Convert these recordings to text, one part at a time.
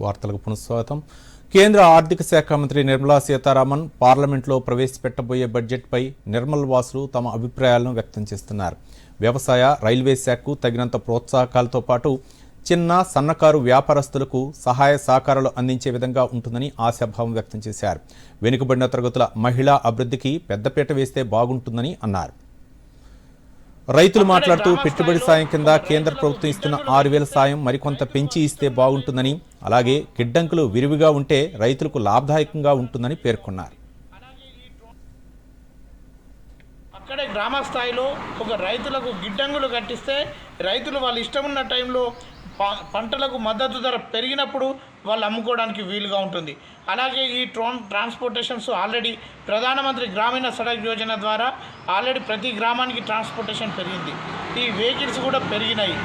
వార్తలకు పునఃస్వాగతం. కేంద్ర ఆర్థిక శాఖ మంత్రి నిర్మలా సీతారామన్ పార్లమెంట్లో ప్రవేశపెట్టబోయే బడ్జెట్పై నిర్మల్ వాసులు తమ అభిప్రాయాలను వ్యక్తం చేస్తున్నారు. వ్యవసాయ రైల్వే శాఖకు తగినంత ప్రోత్సాహకాలతో పాటు చిన్న సన్నకారు వ్యాపారస్తులకు సహాయ సహకారాలు అందించే విధంగా ఉంటుందని ఆశాభావం వ్యక్తం చేశారు. వెనుకబడిన తరగతుల మహిళా అభివృద్ధికి పెద్దపీట వేస్తే బాగుంటుందని అన్నారు. రైతులు మాట్లాడుతూ పెట్టుబడి సాయం కింద కేంద్ర ప్రభుత్వం ఇస్తున్న ఆరు వేల సాయం మరికొంత పెంచి ఇస్తే బాగుంటుందని అలాగే గిడ్డంకులు విరివిగా ఉంటే రైతులకు లాభదాయకంగా ఉంటుందని పేర్కొన్నారు. అక్కడే గ్రామ స్థాయిలో ఒక రైతులకు గిడ్డంగులు కట్టిస్తే రైతులు వాళ్ళు ఇష్టం ఉన్న టైంలో పంటలకు మద్దతు ధర పెరిగినప్పుడు వాళ్ళు అమ్ముకోవడానికి వీలుగా ఉంటుంది. అలాగే ఈ ట్రోన్ ట్రాన్స్పోర్టేషన్స్ ఆల్రెడీ ప్రధానమంత్రి గ్రామీణ సడక్ యోజన ద్వారా ఆల్రెడీ ప్రతి గ్రామానికి ట్రాన్స్పోర్టేషన్ పెరిగింది. ఈ వెహికల్స్ కూడా పెరిగినాయి.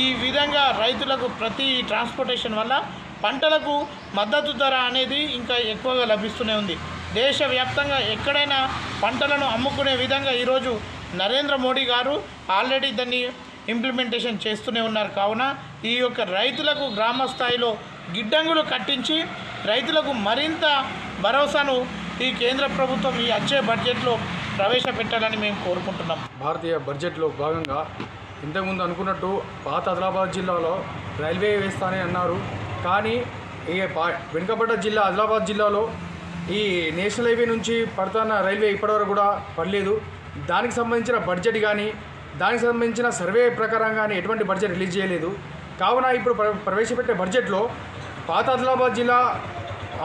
ఈ విధంగా రైతులకు ప్రతి ట్రాన్స్పోర్టేషన్ వల్ల పంటలకు మద్దతు ధర అనేది ఇంకా ఎక్కువగా లభిస్తూనే ఉంది. దేశవ్యాప్తంగా ఎక్కడైనా పంటలను అమ్ముకునే విధంగా ఈరోజు నరేంద్ర మోడీ గారు ఆల్రెడీ దాన్ని ఇంప్లిమెంటేషన్ చేస్తూనే ఉన్నారు. కావున ఈ యొక్క రైతులకు గ్రామ స్థాయిలో గిడ్డంగులు కట్టించి రైతులకు మరింత భరోసాను ఈ కేంద్ర ప్రభుత్వం ఈ వచ్చే బడ్జెట్లో ప్రవేశపెట్టాలని మేము కోరుకుంటున్నాం. భారతీయ బడ్జెట్లో భాగంగా ఇంతకుముందు అనుకున్నట్టు పాత ఆదిలాబాద్ జిల్లాలో రైల్వే వేస్తానని అన్నారు. కానీ ఈ వెనుకబడ్డ జిల్లా ఆదిలాబాద్ జిల్లాలో ఈ నేషనల్ హైవే నుంచి పడుతున్న రైల్వే ఇప్పటివరకు కూడా పడలేదు. దానికి సంబంధించిన బడ్జెట్ కానీ దానికి సంబంధించిన సర్వే ప్రకారం కానీ ఎటువంటి బడ్జెట్ రిలీజ్ చేయలేదు. కావున ఇప్పుడు ప్రవేశపెట్టే బడ్జెట్లో పాత ఆదిలాబాద్ జిల్లా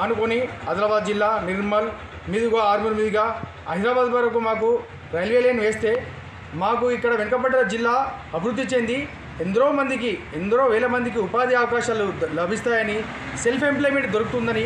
ఆనుకొని ఆదిలాబాద్ జిల్లా నిర్మల్ మీదుగా ఆర్మూర్ మీదుగా హైదరాబాద్ వరకు మాకు రైల్వే లైన్ వేస్తే మాకు ఇక్కడ వెనుకబడ్డ జిల్లా అభివృద్ధి చెంది ఎందరో మందికి ఎందరో వేల మందికి ఉపాధి అవకాశాలు లభిస్తాయని సెల్ఫ్ ఎంప్లాయ్మెంట్ దొరుకుతుందని